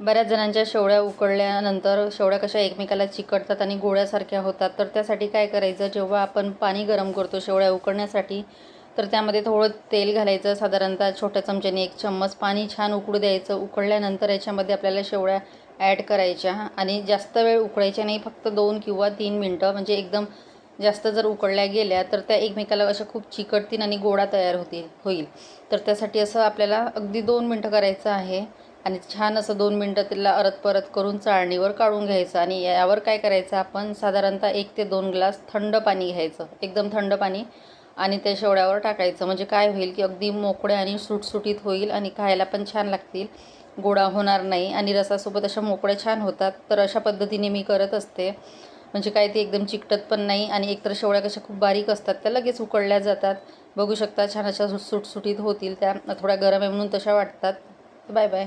बऱ्याच जणांच्या शेवळ्या उकळल्यानंतर शेवळ्या कशा एकमेकाला चिकटतात आणि गोळ्यासारख्या होतात तर त्यासाठी काय करायचं? जेव्हा आपण पाणी गरम करतो शेवळ्या उकळण्यासाठी तर त्यामध्ये थोडं तेल घालायचं साधारणतः छोट्या चमच्याने एक चम्मच पाणी छान उकळू द्यायचं. उकळल्यानंतर याच्यामध्ये आपल्याला शेवळ्या ॲड करायच्या आणि जास्त वेळ उकळायच्या नाही फक्त दोन किंवा तीन मिनटं म्हणजे एकदम जास्त जर उकळल्या गेल्या तर त्या एकमेकाला अशा खूप चिकटतील आणि गोळा तयार होतील होईल. तर त्यासाठी असं आपल्याला अगदी दोन मिनटं करायचं आहे. आणि छान असं दोन मिनटं त्याला अरत परत करून चाळणीवर काढून घ्यायचं आणि यावर काय करायचं आपण साधारणतः एक ते दोन ग्लास थंड पाणी घ्यायचं एकदम थंड पाणी आणि त्या शेवड्यावर टाकायचं. म्हणजे काय होईल की अगदी मोकळ्या आणि सुटसुटीत होईल आणि खायला पण छान लागतील. गोडा होणार नाही आणि रसासोबत अशा मोकळ्या छान होतात. तर अशा पद्धतीने मी करत असते. म्हणजे काय ते एकदम चिकटत पण नाही आणि एकतर शेवळ्या कशा खूप बारीक असतात त्या लगेच उकळल्या जातात. बघू शकता छान अशा सुटसुटीत होतील त्या. थोड्या गरम आहे म्हणून तशा वाटतात. Bye bye.